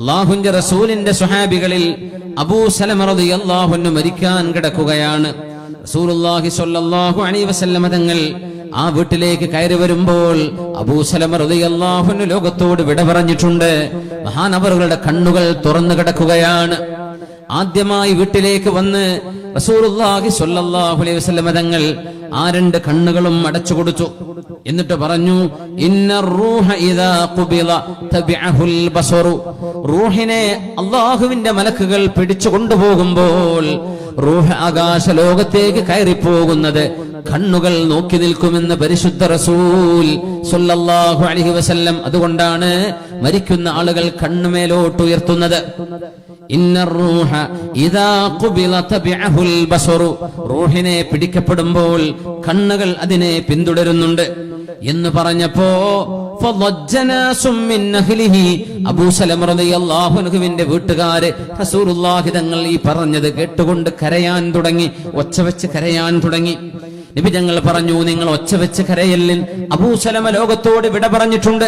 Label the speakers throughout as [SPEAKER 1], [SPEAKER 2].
[SPEAKER 1] അള്ളാഹുന്റെ റസൂലിന്റെ സുഹാബികളിൽ അബൂ സലമ റളിയല്ലാഹു മരിക്കാൻ കിടക്കുകയാണ്. റസൂലുള്ളാഹി സ്വല്ലല്ലാഹു അലൈഹി വസല്ലമ തങ്ങൾ ആ വീട്ടിലേക്ക് കയറി വരുമ്പോൾ അബൂ സലമ റളിയല്ലാഹു അൻഹു ലോകത്തോട് വിട പറഞ്ഞിട്ടുണ്ട്. മഹാനവറുകളുടെ കണ്ണുകൾ തുറന്നു കിടക്കുകയാണ്. ആദ്യമായി വീട്ടിലേക്ക് വന്ന് റസൂലുള്ളാഹി സ്വല്ലല്ലാഹു അലൈഹി വസല്ലമ തങ്ങൾ ആ രണ്ട് കണ്ണുകളും അടച്ചു കൊടുത്തു. എന്നിട്ട് പറഞ്ഞു റൂഹിനെ അള്ളാഹുവിന്റെ മലക്കുകൾ പിടിച്ചു കൊണ്ടുപോകുമ്പോൾ റൂഹ് ആകാശ ലോകത്തേക്ക് കയറിപ്പോകുന്നത് കണ്ണുകൾ നോക്കി നിൽക്കുമെന്ന് പരിശുദ്ധ റസൂൽ സല്ലല്ലാഹു അലൈഹി വസല്ലം അതുകൊണ്ടാണ് മരിക്കുന്ന ആളുകൾ കണ്ണുമേലോട്ട് ഉയർത്തുന്നത് റൂഹിനെ പിടിക്കപ്പെടുമ്പോൾ കണ്ണുകൾ അതിനെ പിന്തുടരുന്നുണ്ട്. എന്ന് പറഞ്ഞപ്പോ ഫളജ്ജനാസും മിൻ അഹ്ലിഹി അബൂ സലമ റളിയല്ലാഹു അൻഹുവിന്റെ വീട്ടുകാര് റസൂലുള്ളാഹി തങ്ങൾ ഈ പറഞ്ഞത് കേട്ടുകൊണ്ട് കരയാൻ തുടങ്ങി ഒച്ച വെച്ച് കരയാൻ തുടങ്ങി. നബി ഞങ്ങൾ പറഞ്ഞു നിങ്ങൾ ഒച്ച വെച്ച് കരയല്ലിൻ അബൂസലമ ലോകത്തോട് വിട പറഞ്ഞിട്ടുണ്ട്.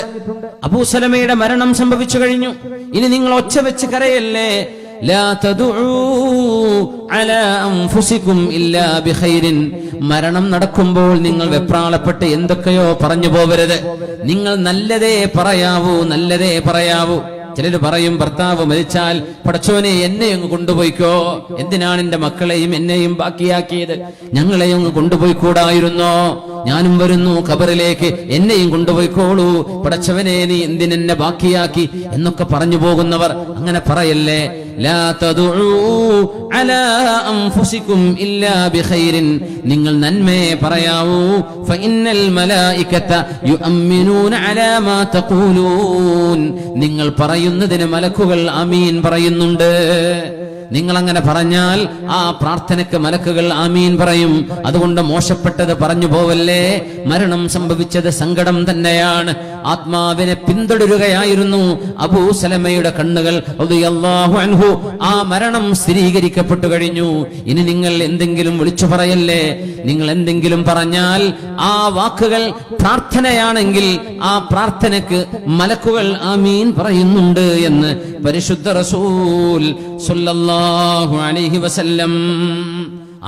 [SPEAKER 1] അബൂസലമയുടെ മരണം സംഭവിച്ചു കഴിഞ്ഞു. ഇനി നിങ്ങൾ ഒച്ച വെച്ച് കരയല്ലേ? ലാ തദുഊ മരണം നടക്കുമ്പോൾ നിങ്ങൾ വെപ്രാളപ്പെട്ട് എന്തൊക്കെയോ പറഞ്ഞു പോവരുത്. നിങ്ങൾ നല്ലതേ പറയാവൂ നല്ലതേ പറയാവൂ. ചിലർ പറയും ഭർത്താവ് മരിച്ചാൽ പടച്ചോനെ എന്നെ അങ്ങ് കൊണ്ടുപോയിക്കോ. എന്തിനാണ് എന്റെ മക്കളെയും എന്നെയും ബാക്കിയാക്കിയത്? ഞങ്ങളെയും അങ്ങ് കൊണ്ടുപോയിക്കൂടായിരുന്നോ? ഞാനും വരുന്നു ഖബറിലേക്ക്. എന്നെയും കൊണ്ടുപോയിക്കോളൂ. പടച്ചവനെ നീ എന്തിനെന്നെ ബാക്കിയാക്കി എന്നൊക്കെ പറഞ്ഞു പോകുന്നവർ അങ്ങനെ പറയല്ലേ? നിങ്ങൾ നന്മയെ പറയാവൂ. നിങ്ങൾ പറയുന്നതിന് മലക്കുകൾ അമീൻ പറയുന്നുണ്ട്. നിങ്ങൾ അങ്ങനെ പറഞ്ഞാൽ ആ പ്രാർത്ഥനയ്ക്ക് മലക്കുകൾ ആമീൻ പറയും. അതുകൊണ്ട് മോശപ്പെട്ടത് പറഞ്ഞു പോവല്ലേ? മരണം സംഭവിച്ചത് സങ്കടം തന്നെയാണ്. ആത്മാവിനെ പിന്തുടരുകയായിരുന്നു അബൂ സലമയുടെ കണ്ണുകൾ അൻഹു. ആ മരണം സ്ഥിരീകരിക്കപ്പെട്ടു കഴിഞ്ഞു. ഇനി നിങ്ങൾ എന്തെങ്കിലും വിളിച്ചു പറയല്ലേ? നിങ്ങൾ എന്തെങ്കിലും പറഞ്ഞാൽ ആ വാക്കുകൾ പ്രാർത്ഥനയാണെങ്കിൽ ആ പ്രാർത്ഥനക്ക് മലക്കുകൾ ആമീൻ പറയുന്നുണ്ട് എന്ന് പരിശുദ്ധ റസൂൽ അലൈഹി വസല്ലം